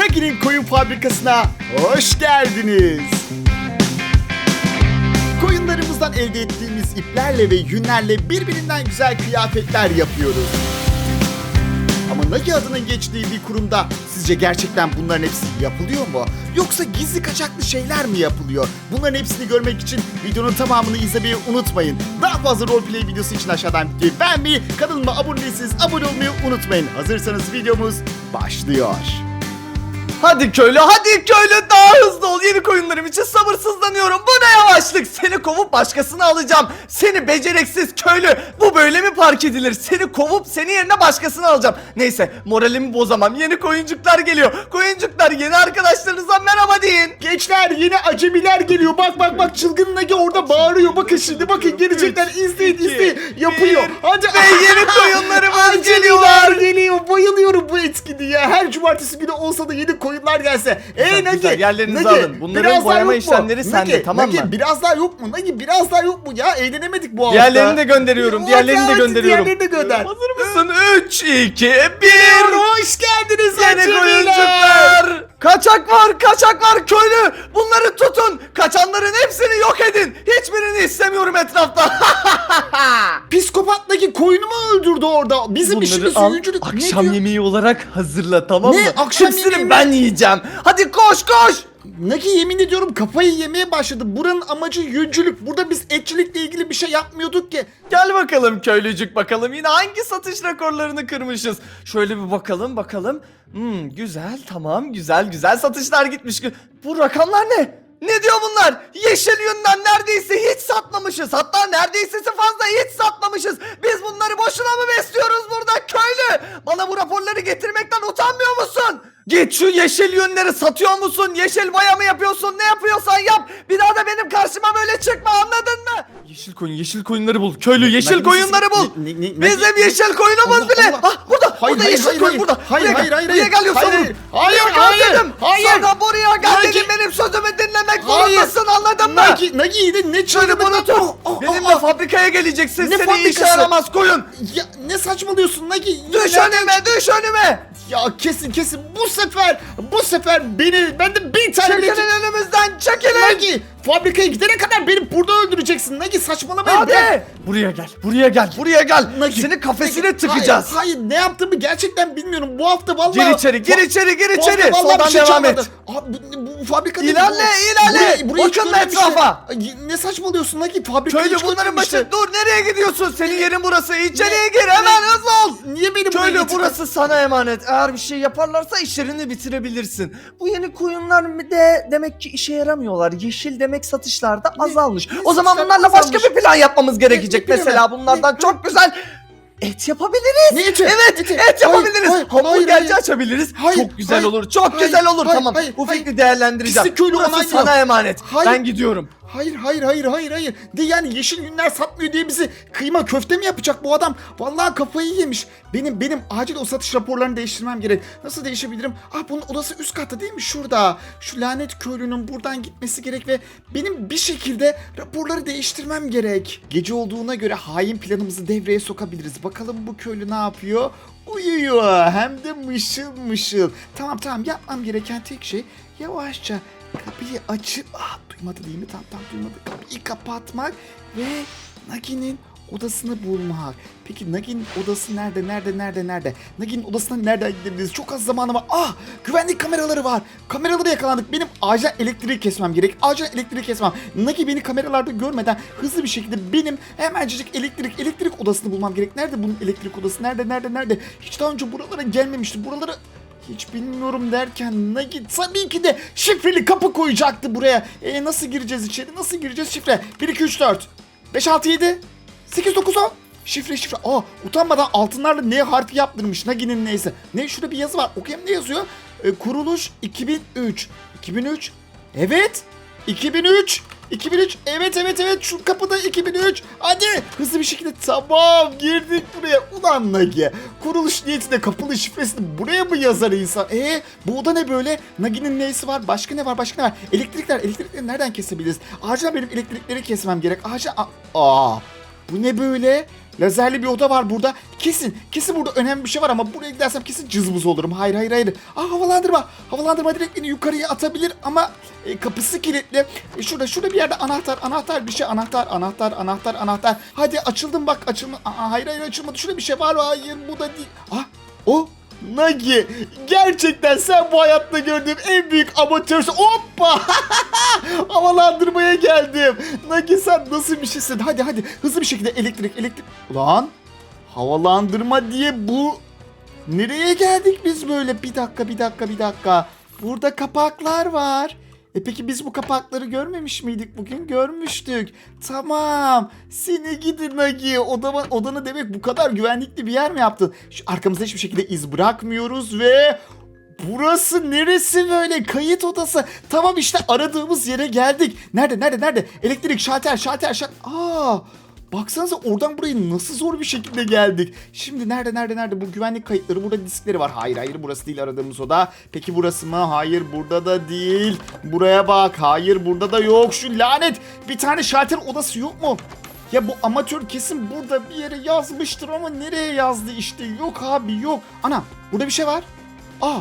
Nagi'nin koyun fabrikasına hoş geldiniz. Koyunlarımızdan elde ettiğimiz iplerle ve yünlerle birbirinden güzel kıyafetler yapıyoruz. Ama Nagi adının geçtiği bir kurumda sizce gerçekten bunların hepsi yapılıyor mu? Yoksa gizli kaçaklı şeyler mi yapılıyor? Bunların hepsini görmek için videonun tamamını izlemeyi unutmayın. Daha fazla roleplay videosu için aşağıdan videoyu beğenmeyi, kanalıma abone değilseniz abone olmayı unutmayın. Hazırsanız videomuz başlıyor. Hadi köylü hadi köylü daha yeni koyunlarım için sabırsızlanıyorum bu ne yavaşlık seni kovup başkasını alacağım seni beceriksiz köylü bu böyle mi park edilir seni kovup seni yerine başkasını alacağım neyse moralimi bozamam yeni koyuncuklar geliyor koyuncuklar yeni arkadaşlarınıza merhaba deyin Gençler yeni acemiler geliyor. Bak bak bak çılgın Nagi orada bağırıyor. Bakın şimdi bakın gelecekler. izleyin izleyin. Yapıyor. Hadi. ve yeni koyunlarımız geliyorlar. geliyor. Bayılıyorum bu etkinliğe. Her cumartesi günü olsa da yeni koyunlar gelse. Ey Güzel, Nagi. güzel. Yerlerinizi Nagi, alın. Bunların biraz daha boyama yok mu? işlemleri sende, Nagi, tamam Nagi, mı? biraz daha yok mu? Nagi biraz daha yok mu ya? Eğlenemedik bu hafta. Diğerlerini de gönderiyorum diğerlerini de gönderiyorum Diğerlerini de gönder. Hazır mısın 3 2 1 Hoş geldiniz Yeni acemiler. koyuncuklar. Kaçak var, kaçak var köylü. Bunları tutun. Kaçanların hepsini yok edin. Hiçbirini istemiyorum etrafta. Psikopattaki koyunu mu öldürdü orada? Bizim işimiz al. Ne akşam yemeği olarak hazırla tamam Ne? mı? Akşam Hepsini yemeği mi? ben yiyeceğim. Hadi koş koş. Naki yemin ediyorum kafayı yemeye başladı. Buranın amacı yüncülük. Burada biz etçilikle ilgili bir şey yapmıyorduk ki. Gel bakalım köylücük bakalım yine hangi satış rekorlarını kırmışız. Şöyle bir bakalım bakalım. Hmm, güzel tamam güzel güzel satışlar gitmiş. Bu rakamlar ne? Ne diyor bunlar? Yeşil yünden neredeyse hiç satmamışız. Hatta neredeyse fazla hiç satmamışız. Biz bunları boşuna mı besliyoruz burada köylü? Bana bu raporları getirmekten utanmıyor musun? Git şu yeşil yünleri satıyor musun? Yeşil boya mı yapıyorsun? Ne yapıyorsan yap. Bir daha da benim karşıma böyle çıkma anladın mı? Yeşil koyun, yeşil koyunları bul. Köylü yeşil koyunları bul. ne- ne- ne- Bizim yeşil koyunumuz Allah bile. Allah. Ah burada, Hayır, burada hayır, yeşil hayır, koyun hayır. burada. Hayır, buraya hayır, gel. hayır, Buraya hayır. gel yoksa Hayır, vurun. hayır, Buraya gel hayır, dedim. Hayır. Sana buraya gel Nagi. dedim. Benim sözümü dinlemek Hayır. zorundasın anladın mı? Nagi, Nagi yine ne çığlığı- bunu tut. Benimle fabrikaya geleceksin. Ne Seni işe fabrikası? yaramaz koyun. Ya ne saçmalıyorsun Nagi? Düş Nereden- önüme, düş önüme. Ya kesin kesin bu sefer bu sefer beni bende bir tane bile Çekilin önümüzden, çekilin. Nagi fabrikaya gidene kadar beni burada öldüreceksin Nagi saçmalamayın bırak. Hadi. Buraya gel, buraya gel, buraya gel. Nagi, Seni kafesine Nagi, tıkacağız. Hayır, hayır ne yaptığımı gerçekten bilmiyorum bu hafta vallahi. Gir içeri, gir içeri, gir içeri. Soldan şey devam et. Abi bu, bu fabrika değil, İlerle, bu- ilerle. Buraya, buraya hiç Bakın görmemiştim. etrafa. Ay, Ne saçmalıyorsun Nagi fabrika Köylü hiç bunların görmemiştim. başı. Dur nereye gidiyorsun? Senin yerin burası. İçeriye gir hemen hızlı ol. Niye beni buraya Köylü getirdin? burası sana emanet. Eğer bir şey yaparlarsa işlerini bitirebilirsin. Bu yeni koyunlar mı de demek ki işe yaramıyorlar. Yeşil demek satışlarda azalmış. o zaman satışlar bunlarla başka azalmış? bir plan yapmamız gerekecek. ne planı? Mesela bunlardan Ne- çok güzel et yapabiliriz. Ne eti? Evet Eti? et Hayır, yapabiliriz. hayır, Hamburgerci hayır, hayır. açabiliriz. Hayır, çok güzel hayır, olur. Çok hayır, güzel olur. hayır, tamam. hayır, Bu hayır. fikri değerlendireceğim. Pislik köylü Burası sana emanet. Hayır. Ben gidiyorum. Hayır hayır hayır hayır hayır. De yani yeşil günler satmıyor diye bizi kıyma köfte mi yapacak bu adam? Vallahi kafayı yemiş. Benim benim acil o satış raporlarını değiştirmem gerek. Nasıl değişebilirim? Ah bunun odası üst katta değil mi? Şurada. Şu lanet köylünün buradan gitmesi gerek ve benim bir şekilde raporları değiştirmem gerek. Gece olduğuna göre hain planımızı devreye sokabiliriz. Bakalım bu köylü ne yapıyor? Uyuyor. Hem de mışıl mışıl. Tamam tamam yapmam gereken tek şey yavaşça kapıyı açıp ah duymadı değil mi? Tam tam duymadı. Kapıyı kapatmak ve Nagi'nin odasını bulmak. Peki Nagi'nin odası nerede? Nerede? Nerede? Nerede? Nagi'nin odasına nereden gidebiliriz? Çok az zamanım var. Ah! Güvenlik kameraları var. Kameralara yakalandık. Benim acil elektriği kesmem gerek. Acil elektriği kesmem. Nagi beni kameralarda görmeden hızlı bir şekilde benim hemencecik elektrik elektrik odasını bulmam gerek. Nerede bunun elektrik odası? Nerede? Nerede? Nerede? Hiç daha önce buralara gelmemiştim. Buralara hiç bilmiyorum derken Nagi tabii ki de şifreli kapı koyacaktı buraya. E nasıl gireceğiz içeri? Nasıl gireceğiz şifre? 1 2 3 4 5 6 7 8 9 10 Şifre şifre. Aa utanmadan altınlarla ne harfi yaptırmış Nagi'nin neyse. Ne şurada bir yazı var. Okuyayım ne yazıyor? E, kuruluş 2003. 2003. Evet. 2003. 2003 evet evet evet. Şu kapıda 2003 hadi. Hızlı bir şekilde. Tamam. Girdik buraya. Ulan Nagi. Kuruluş niyetinde kapılı şifresini buraya mı yazar insan? E bu oda ne böyle? Nagi'nin neyisi var? Başka ne var? Başka ne var? Elektrikler elektrikleri nereden kesebiliriz? Acilen benim elektrikleri kesmem gerek. Acil aa bu ne böyle Lazerli bir oda var burada. Kesin, kesin burada önemli bir şey var ama buraya gidersem kesin cızbız olurum. Hayır, hayır, hayır. Aa havalandırma. Havalandırma direkt beni yukarıya atabilir ama e, kapısı kilitli. E, şurada, şurada bir yerde anahtar, anahtar bir şey. Anahtar, anahtar, anahtar, anahtar. Hadi açıldım bak açılma. Aa, hayır, hayır açılmadı. Şurada bir şey var. Hayır, bu da değil. Ah, o Nagi gerçekten sen bu hayatta gördüğüm en büyük amatörsün. Hoppa! Havalandırmaya geldim. Nagi sen nasıl bir şeysin? Hadi hadi hızlı bir şekilde elektrik elektrik. Ulan havalandırma diye bu... Nereye geldik biz böyle? Bir dakika bir dakika bir dakika. Burada kapaklar var. E peki biz bu kapakları görmemiş miydik bugün? Görmüştük. Tamam. Seni gidin Nagi. Odama, odanı demek bu kadar güvenlikli bir yer mi yaptın? Şu arkamızda hiçbir şekilde iz bırakmıyoruz ve... Burası neresi böyle? Kayıt odası. Tamam işte aradığımız yere geldik. Nerede nerede nerede? Elektrik şalter şalter şalter. Aa! Baksanıza oradan buraya nasıl zor bir şekilde geldik. Şimdi nerede nerede nerede bu güvenlik kayıtları burada diskleri var. Hayır hayır burası değil aradığımız oda. Peki burası mı? Hayır burada da değil. Buraya bak. Hayır burada da yok. Şu lanet bir tane şalter odası yok mu? Ya bu amatör kesin burada bir yere yazmıştır ama nereye yazdı işte. Yok abi yok. Ana burada bir şey var. Aa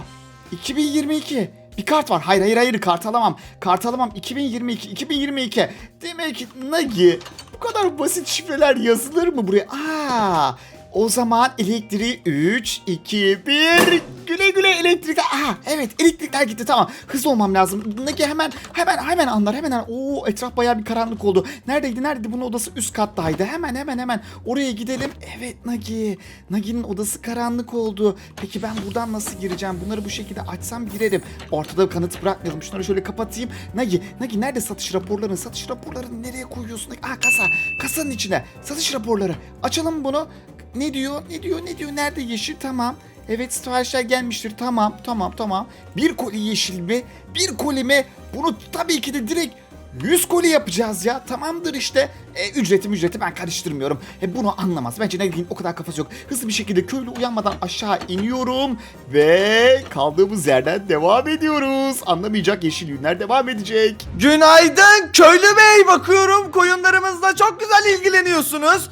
2022. Bir kart var. Hayır hayır hayır kart alamam. Kart alamam. 2022. 2022. Demek Nagi bu kadar basit şifreler yazılır mı buraya? Aa o zaman elektriği 3, 2, 1. Güle güle elektrik. Aa evet elektrikler gitti tamam. Hızlı olmam lazım. Nagi hemen hemen hemen anlar hemen anlar. Oo etraf bayağı bir karanlık oldu. Neredeydi neredeydi bunun odası üst kattaydı. Hemen hemen hemen oraya gidelim. Evet Nagi. Nagi'nin odası karanlık oldu. Peki ben buradan nasıl gireceğim? Bunları bu şekilde açsam girerim. Ortada kanıt bırakmayalım. Şunları şöyle kapatayım. Nagi, Nagi nerede satış raporlarını? Satış raporlarını nereye koyuyorsun? Aa kasa. Kasanın içine. Satış raporları. Açalım bunu. Ne diyor? Ne diyor? Ne diyor? Nerede yeşil? Tamam. Evet siparişler gelmiştir. Tamam, tamam, tamam. Bir koli yeşil mi? Bir koli mi? Bunu tabii ki de direkt 100 koli yapacağız ya. Tamamdır işte. E, ücreti ücreti ben karıştırmıyorum. E, bunu anlamaz. Bence ne diyeyim o kadar kafası yok. Hızlı bir şekilde köylü uyanmadan aşağı iniyorum. Ve kaldığımız yerden devam ediyoruz. Anlamayacak yeşil yünler devam edecek. Günaydın köylü bey bakıyorum koyunlarımızla çok güzel ilgileniyorsunuz.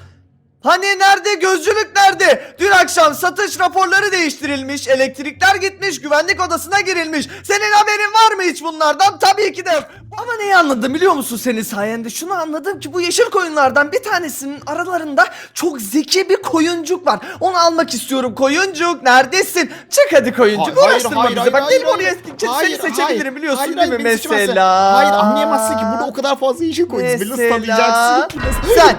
Hani nerede gözcülük nerede? Dün akşam satış raporları değiştirilmiş, elektrikler gitmiş, güvenlik odasına girilmiş. Senin haberin var mı hiç bunlardan? Tabii ki de. Ama neyi anladım biliyor musun senin sayende? Şunu anladım ki bu yeşil koyunlardan bir tanesinin aralarında çok zeki bir koyuncuk var. Onu almak istiyorum. Koyuncuk neredesin? Çık hadi koyuncuk. Hayır, Uğraştırma hayır, bizi. hayır, Bak hayır, benim oraya hayır. Hayır, seni seçebilirim hayır. biliyorsun Hayır, değil hayır, mi beni mesela? Hayır anlayamazsın ki burada o kadar fazla yeşil koyuyoruz. Beni nasıl tanıyacaksın ki? Nasıl... Sen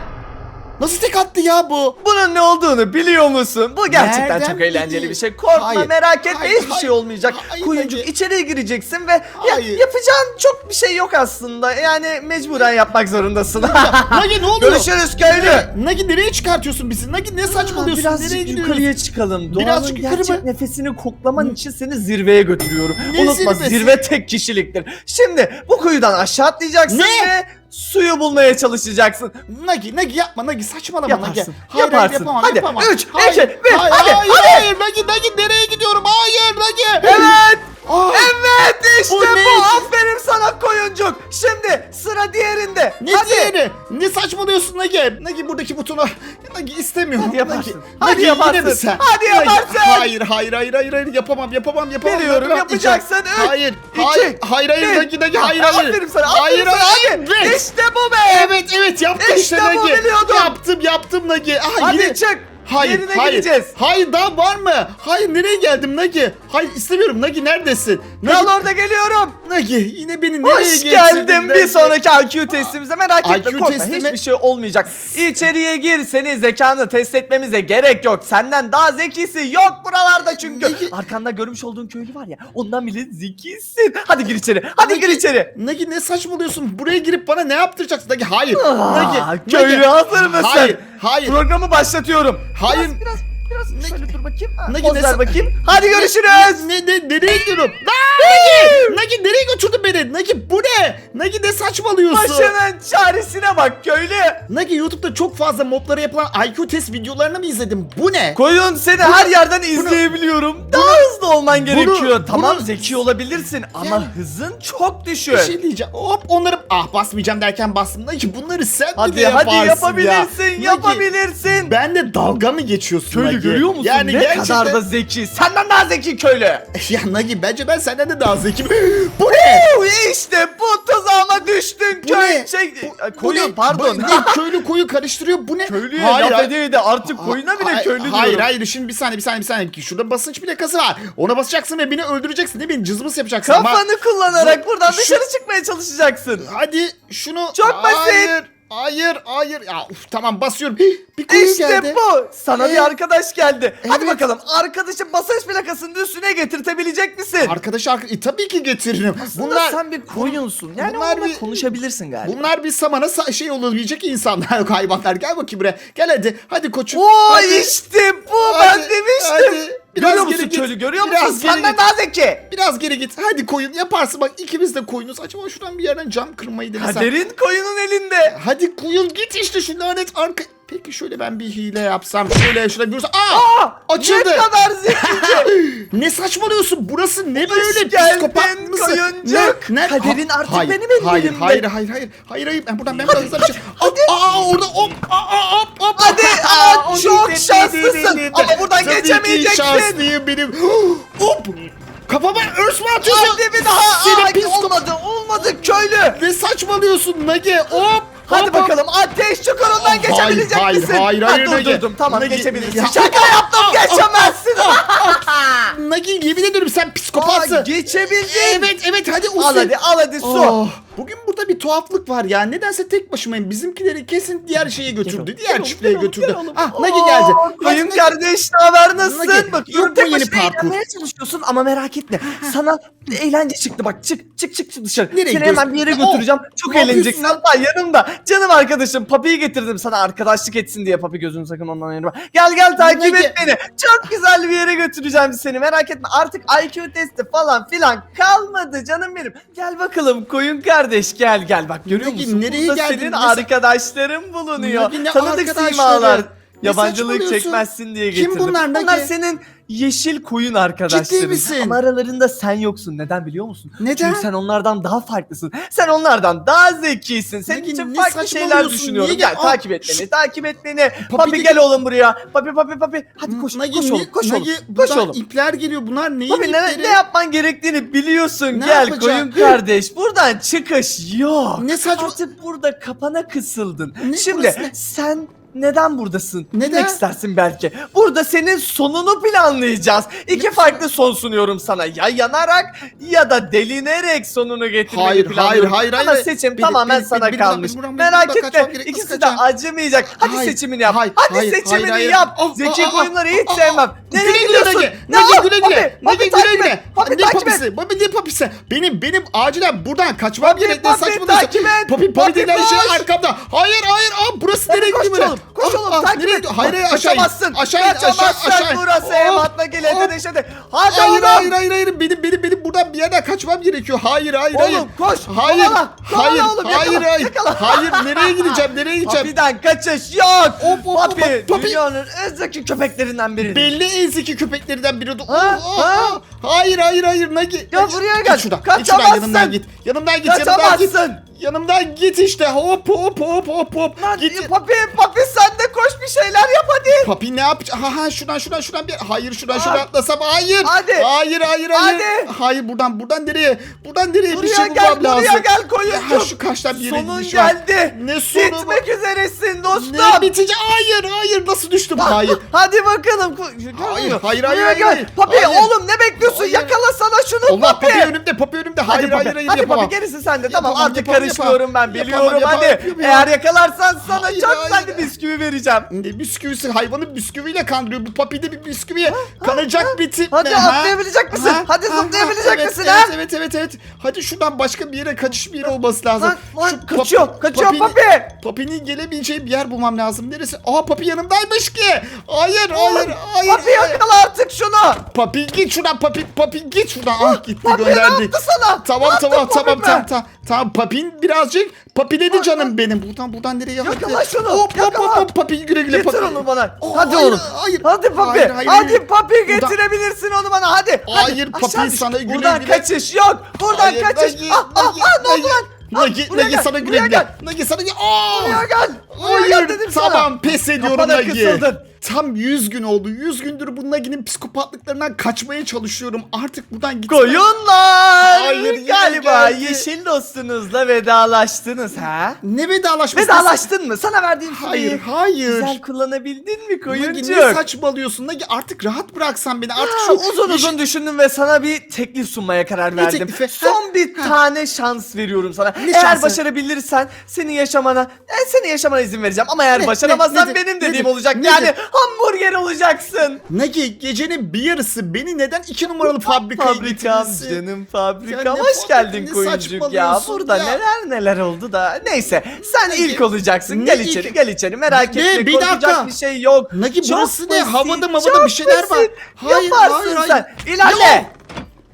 Nasıl tek attı ya bu? bunun ne olduğunu biliyor musun? Bu gerçekten Nereden çok eğlenceli bileyim? bir şey. Korkma Hayır, merak etme hayır, hiçbir hayır, şey olmayacak. hayır, Koyuncuk hayır. içeriye gireceksin ve ya, Hayır. yapacağın çok bir şey yok aslında. Yani mecburen yapmak zorundasın. Nagi ne oluyor? Görüşürüz köylü. Nagi nereye çıkartıyorsun bizi? Nagi ne saçmalıyorsun? Birazcık nereye gidiyorsun? yukarıya çıkalım. Doğanın Birazcık yukarı gerçek mı? nefesini koklaman için seni zirveye götürüyorum. Ne Unutma zirvesi? zirve tek kişiliktir. Şimdi bu kuyudan aşağı atlayacaksın Ne? ve suyu bulmaya çalışacaksın. Nagi, Nagi yapma Nagi saçmalama Nagi. Yaparsın. Hayır, yaparsın. hayır yapamam hadi yapamam. 3, 2, 1 hayır, hadi. hayır, hadi. Nagi, Nagi nereye gidiyorum? Hayır Nagi. Evet. Aa, Evet işte Bu bu. ne? Aferin sana koyuncuk. Şimdi sıra diğerinde. Ne Hadi. diğeri? Ne saçmalıyorsun Nagi? Nagi buradaki butonu Nagi istemiyorum. Hadi yaparsın. Nagi, Hadi Nagi, yaparsın. yine mi sen? Hadi Nagi, yaparsın. Hayır hayır hayır hayır hayır yapamam yapamam yapamam. Biliyorum, Nagi, yapacaksın. Üç, Hayır iki, hayır hayır hayır bir. Nagi Nagi hayır hayır. Aferin sana. Aferin Hayır sana. hayır. Hadi. hayır. İşte bu be. Evet evet yaptım İşte işte bu, Nagi. biliyordum. Yaptım yaptım Nagi. Ah, Hadi yine- çık. Hayır, Yerine hayır. gideceğiz. Hayır daha var mı? Hayır nereye geldim Nagi? Hayır istemiyorum Nagi neredesin? Nagi, Kal orada geliyorum. Nagi yine beni nereye Hoş getirdin geldin bir Nagi? sonraki IQ testimize merak etme IQ korkma testi mi? hiçbir şey olmayacak. İçeriye gir senin zekanı test etmemize gerek yok. Senden daha zekisi yok buralarda çünkü. Nagi- Arkanda görmüş olduğun köylü var ya ondan bile zekisin. Hadi gir içeri hadi gir içeri. Nagi ne saçmalıyorsun? Buraya girip bana ne yaptıracaksın? Nagi hayır. Nagi. köylü Nagi. hazır mısın? Hayır. Hayır. Programı başlatıyorum. Hayır. Biraz biraz biraz şöyle dur bakayım. Ha, Nagi, poz ne ver bakayım. Hadi görüşürüz. Ne, ne, nereye gidiyorum? Nagi! Nagi nereye götürdün beni? Nagi bu ne? Nagi ne saçmalıyorsun? Başının çaresine bak köylü. Nagi YouTube'da çok fazla moblara yapılan IQ test videolarını mı izledin? Bu ne? Koyun seni her yerden izleyebiliyorum. Daha hızlı olman gerekiyor. bunu- tamam zeki olabilirsin ama Yani- hızın çok düşük. Bir şey diyeceğim. Hop onları ah basmayacağım derken bastım. Nagi bunları sen hadi de hadi yaparsın yapabilirsin ya. Nagi, yapabilirsin. Ben de dalga mı geçiyorsun Köylü Nagi? Görüyor musun? Yani ne gerçekten... kadar da zeki. Senden daha zeki köylü. Ya Nagi bence ben senden de daha zekiyim. Bu ne? İşte bu tuzağıma düştün Bu köy. ne? Şey, Bu- e, bu pardon. Bu ne? Köylü koyu karıştırıyor. Bu ne? Köylüye Hayır, laf hayır. ede ede artık koyuna bile Hayır, köylü diyorum. Hayır hayır şimdi bir saniye bir saniye bir saniye. Şurada basınç plakası var. Ona basacaksın ve beni öldüreceksin değil mi? Cızmız yapacaksın ama. Kafanı kullanarak Bu- buradan şu- dışarı çıkmaya çalışacaksın. Hadi şunu. Çok basit. Hayır. Hayır hayır. Ya uf, tamam basıyorum. Hih, Bir koyu İşte geldi. bu. Sana Evet. bir arkadaş geldi. Hadi Evet. bakalım arkadaşı basınç plakasının üstüne getirtebilecek misin? Arkadaş arka... E, tabii ki getiririm. Bunlar Bunlar sen bir koyunsun. Yani bunlar onunla bir- konuşabilirsin galiba. Bunlar bir samana sa- şey olabilecek insanlar hayvanlar. Gel bakayım buraya. Gel hadi. Hadi koçum. Oo hadi. işte bu Hadi, ben demiştim. hadi. Biraz görüyor geri musun git. köylü görüyor Biraz musun? geri Senden git. daha zeki. Biraz geri git. Hadi koyun yaparsın. Bak ikimiz de koyunuz. Acaba şuradan bir yerden cam kırmayı denesem. Kaderin koyunun elinde. Hadi koyun git işte şu lanet arka. Peki şöyle ben bir hile yapsam. Şöyle şurada bir vursa. Aa! Aa, Açıldı. Ne kadar zekice. ne saçmalıyorsun? Burası ne böyle geldin psikopat mısın? koyuncuk. Kaderin artık hayır, benim hayır, ellerimde. Hayır hayır hayır. Hayır hayır. Ben buradan ben biraz hızlı bir şey. Hop, Aa orada hop. Aa hop hop. Hadi, Aa, aa, o çok gitti, şanslısın. gitti. Ama buradan Tabii ki geçemeyeceksin. şanslıyım benim. Hop. Kafama örs mü atıyorsun? Hadi bir daha. Seni Aa, psikopat. olmadı olmadı köylü. Ne saçmalıyorsun Nagi? Hop. Hadi hop, hop. bakalım ateş çukurundan Hayır, geçebilecek hayır, misin? hayır, Ha, hayır, dur Nagi. durdum tamam Nagi, geçebilirsin. ya- Şaka yaptım geçemezsin. Nagi yemin ediyorum sen psikopatsın. Aa, geçebildin. Evet evet hadi Al usul. hadi al hadi su. Oh, bugün burada bir tuhaflık var ya. Nedense tek başımayım. Bizimkileri kesin diğer şeye götürdü. diğer çiftliğe götürdü. Ah Nagi geldi. Nagi. kardeş ne haber nasılsın? Bakıyorum yok tek yeni parkur? çalışıyorsun ama merak etme. Sana eğlence çıktı bak çık çık çık dışarı. Nereye Seni hemen bir yere götüreceğim. Çok ne eğleneceksin. Hatta yanımda canım arkadaşım Papi'yi getirdim sana arkadaşlık etsin diye Papi gözünü sakın ondan ayırma. Gel gel takip et beni. Çok güzel bir yere götüreceğim seni merak etme. Artık IQ testi falan filan kalmadı canım benim. Gel bakalım koyun kardeş gel gel bak görüyor Nagi, musun? nereye Burada geldin? senin Ne sa- arkadaşların bulunuyor. Nagi, ne Tanıdık arkadaşları? simalar. Ne Yabancılık saçmalıyorsun? çekmezsin diye Kim getirdim. bunlar Nagi? Senin yeşil koyun arkadaşların. Ciddi misin? Ama aralarında sen yoksun. Neden biliyor musun? Neden? Çünkü sen onlardan daha farklısın. Sen onlardan daha zekisin. Senin Nagi, için ne farklı şeyler saçmalıyorsun? düşünüyorum. Niye Gel gel- takip Aa, et beni. Takip et beni. Papi Papi, gel oğlum buraya. Papi papi papi. Hadi koş Nagi, koş ne- oğlum. Koş Nagi, oğlum. Koş buradan oğlum. ipler geliyor. Bunlar neyin Papi ne, ipleri? ne yapman gerektiğini biliyorsun. Ne Gel yapacağım? koyun kardeş. Buradan çıkış yok. Ne saçma- Artık burada kapana kısıldın. Ne, Şimdi burası ne? sen neden buradasın? Neden? Bilmek istersin belki. Burada senin sonunu planlayacağız. İki farklı son sunuyorum sana. Ya yanarak ya da delinerek sonunu getirmeyi Hayır, hayır, planlıyorum. hayır, Ama hayır. seçim Beni- tamamen beni- sana beni buradan- kalmış. beni buradan- Merak kaçmam etme. gerek, İkisi de kaçacağım? acımayacak. Hadi Hayır, seçimini yap. hayır, Hadi hayır, seçimini hayır, hayır. yap. Zeki ah, koyunları hiç sevmem. Nereye Güle güle gidiyorsun? Nagi. Ne Nagi güle güle. Papi, Nagi papi, güle güle. Papi, Ne takip et. papisi? Papi ne papisi? Benim benim acilen buradan kaçmam Papi, gerek. Ne papi, saçmalıyorsun? takip et. Papi papi Papi, denen şey koş. arkamda. Hayır hayır. Aa burası Hadi nereye koş gidiyor böyle? oğlum, koş oğlum, ah, takip et. Hayır hayır aşağı in. Aşağı in aşağı aşağı. Burası Oh, ematla gele oh. deşede. Hadi Hayır oğlum. hayır hayır hayır benim benim benim buradan bir yerden kaçmam gerekiyor. Hayır hayır hayır. Oğlum, koş. Hayır. Kovala, Hayır oğlum, yakala, hayır hayır. yakala. Hayır nereye gideceğim? Nereye gideceğim? Papi'den kaçış yok. Hop, hop, Papi, Papi. dünyanın en zeki köpeklerinden biri. Belli en zeki köpeklerinden biri. Ha, oh, ha. Hayır hayır hayır Nagi. Ya buraya gel. Şuradan Kaçamazsın. yanımdan git. Yanımdan git. Yanımdan git. Kaçamazsın. Yanımdan git işte. Hop hop hop hop hop. Lan Git. papi papi sen de koş bir şeyler yap hadi. Papi ne yapacak? Ha ha şuradan şuradan şuradan bir. Hayır şuradan şuradan atlasam. Hayır. Hadi. Hayır hayır hayır. Hadi. Hayır buradan buradan nereye? Buradan nereye bir Buraya şey gel bulmam lazım. buraya gel koyuncum. Ha şu kaçtan bir yere Sonun var. geldi. Ne sonu bu? Bitmek üzeresin dostum. Ne bitecek? Hayır hayır nasıl düştüm? Hayır. Hadi bakalım. Ko- Hayır, Görmüyor. hayır, hayır, Buraya hayır, gel. hayır. Papi Hayır. oğlum ne bekliyorsun? Hayır. Yakala sana şunu Allah papi. papi önümde papi önümde. Hayır hayır papi, hayır hadi yapamam. papi gerisi sende. Tamam Yapamam, artık yapamam, karışmıyorum ben biliyorum Yapamam, hadi. yapamam, Eğer yakalarsan sana Hayır, çok hayır. bisküvi vereceğim. Ne bisküvisi hayvanı bisküviyle kandırıyor. Bu papi de bir bisküviye kanacak bir tip Hadi ha? atlayabilecek misin? Ha? Hadi Ha? Zıplayabilecek evet, misin evet, ha? Evet evet evet. Hadi şuradan başka bir yere kaçış bir yeri olması lazım. Lan, lan, Şu kaçıyor, kaçıyor Papi. Papi'nin gelemeyeceği bir yer bulmam lazım. Neresi? Aa Papi yanımdaymış ki. Hayır hayır hayır. Papi hayır. yakala artık şunu. Papi git şuradan Papi Papi git şuradan. Ah gitti Papi ne gönderdi. yaptı sana? Tamam Ne tamam yaptı tamam Papi tamam be? tamam. Tamam Papin birazcık papiledi canım benim. Buradan buradan nereye hadi. şunu, Hop hop yakala. hop Papi güle güle Getir Papi. onu bana. Oh, hadi hayır, oğlum. hayır. Hadi papi. Hayır, hayır, hadi papi Buradan- getirebilirsin onu bana hadi. Hayır, hadi. papi Aşağı düş. sana güle Buradan güle. kaçış yok. Buradan Hayır, kaçış. Nagi, ah ah Nagi, ah ne oldu Nagi. lan? Ah, Nagi, buraya Nagi gel, sana güle buraya güle. gel. Nagi sana güle. Aa! Buraya gel. Buraya gel Hayır dedim sana. tamam pes ediyorum Kafana Nagi. kısıldın. Tam 100 gün oldu. 100 gündür bu Nagi'nin psikopatlıklarından kaçmaya çalışıyorum. Artık buradan gitmem. Koyunlar. Hayır, yine Galiba geldi. yeşil dostunuzla vedalaştınız ha? Ne vedalaşması? Vedalaştın mı? Sana verdiğim Hayır süreyi hayır. güzel kullanabildin mi Nagi koyuncuk? ne saçmalıyorsun Nagi artık rahat bıraksan beni artık şu uzun yeşil- uzun düşündüm ve sana bir teklif sunmaya karar verdim. teklifi? Son bir tane şans veriyorum sana. Eğer şansı? başarabilirsen senin yaşamana, e, senin yaşamana izin vereceğim ama eğer Ne, başaramazsan ne, benim dediğim nedir, olacak. nedir? Yani hamburger olacaksın. Nagi gecenin bir yarısı beni neden iki numaralı fabrikaya Fabrikam getirirsin? canım fabrikam. Sen ne Hoş geldin ne koyuncuk ya. saçmalıyorsun Burada ya? neler neler oldu da. Neyse sen ilk olacaksın. ne Gel ilk? içeri gel içeri merak Ne, etme. bir korkacak dakika. bir şey yok. Nagi Çok burası ne? basit, Havada mavada çok bir şeyler var. basit. Hayır, Yaparsın hayır, hayır. sen. İlerle.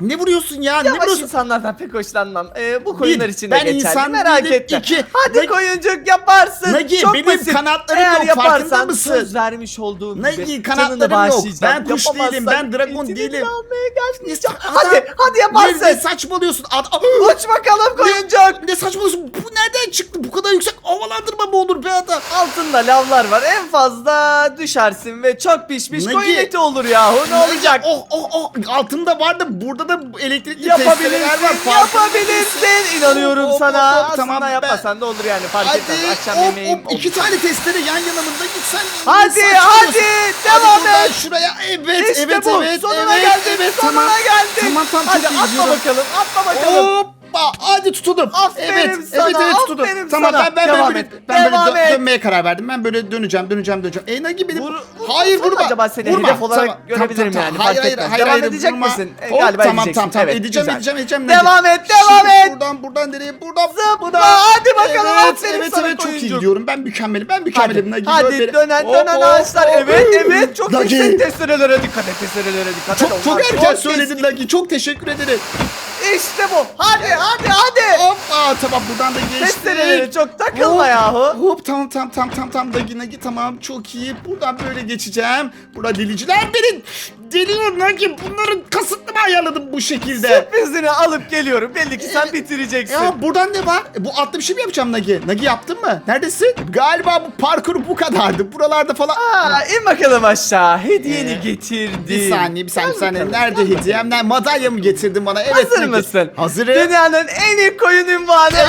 Ne vuruyorsun ya? ne Yavaş vuruyorsun? insanlardan pek hoşlanmam. Ee, bu koyunlar Bir, için de ben geçerli. insan Merak değilim. etme. İki, Hadi Nagi- koyuncuk yaparsın. Nagi, Çok benim basit. kanatlarım Eğer yok, farkında yaparsan mısın? söz vermiş olduğum Nagi, gibi kanatlarım canını yok. bağışlayacağım. Ben kuş değilim, ben dragon intikamını değilim. almaya gelmeyeceğim. Hadi hadi Ne, yaparsın. ne saçmalıyorsun? Ad- Aa, Uç bakalım koyuncuk. Ne saçmalıyorsun? Bu nereden çıktı? Bu kadar yüksek havalandırma mı olur be adam? Altında lavlar var. En fazla düşersin ve çok pişmiş Nagi. koyun eti olur yahu. Ne olacak? Oh oh oh altında vardı. Burada da elektrikli Yapabilirsin, testereler var. Farkında yapabilirsin. İnanıyorum Hop, hop, sana. hop, Aslında tamam, ben- yapmasan da olur yani fark Hadi etmez. Akşam hop yemeğim hop iki olur. tane testere yan yanımızda gitsen. Hadi hadi devam et. şuraya evet İşte evet bu. evet Sonuna evet geldin. evet sonuna tamam. geldin. Tamam tamam Hadi çok iyi atla gidiyorum. bakalım. Atla bakalım. Hoppa hadi tutuldum. Aferin evet, sana, evet evet tutuldum. aferin Tamam sana. ben ben, Devam böyle, et, ben böyle devam dö- et. dönmeye karar verdim. Ben böyle döneceğim döneceğim döneceğim. E Nagi benim. Vur- hayır vurma. acaba seni vurma. hedef olarak görebilirim yani, fark Hayır hayır etmez. hayır. Devam hayır, edecek vurma. misin? E, Hop, galiba tamam edeceksin. tamam tamam Evet, edeceğim güzel. edeceğim edeceğim. Devam et, Şimdi devam et. Buradan buradan nereye? Buradan Zıpla, hadi bakalım, Evet aferin evet sana evet çok iyi koyuncuk. gidiyorum. Ben mükemmelim. Ben mükemmelim. Nagi, Hadi beni. dönen Hop, dönen hop, ağaçlar. hop. Evet evet çok Nagi. yüksek testerelere dikkat et testerelere dikkat et. Çok erken söyledin Nagi. Çok teşekkür ederim. İşte bu. Hadi hadi hadi. Hoppa tamam buradan da Testerelere geçtik. çok takılma Hop, yahu. Hop tamam tamam tamam tamam tamam Nagi Nagi tamam çok iyi. Buradan böyle geçeceğim. Burada deliciler beni deliyor Nagi. Bunların kasıtlı mı ayarladım bu şekilde? Sürprizini alıp geliyorum. Belli ki sen bitireceksin. Ya buradan ne var? E, Bu atlı bir şey mi yapacağım Nagi? Nagi yaptın mı? Neredesin? Galiba bu parkur bu kadardı. Buralarda falan. Aa, in bakalım aşağı. Hediyeni Ee, getirdim. Bir saniye bir saniye bir Gel saniye. bakalım, Nerede gel hediyem? Nerede? Madalya mı getirdin bana? Evet. Hazır Nagi. mısın? Hazırım. Dünyanın en iyi koyun ünvanı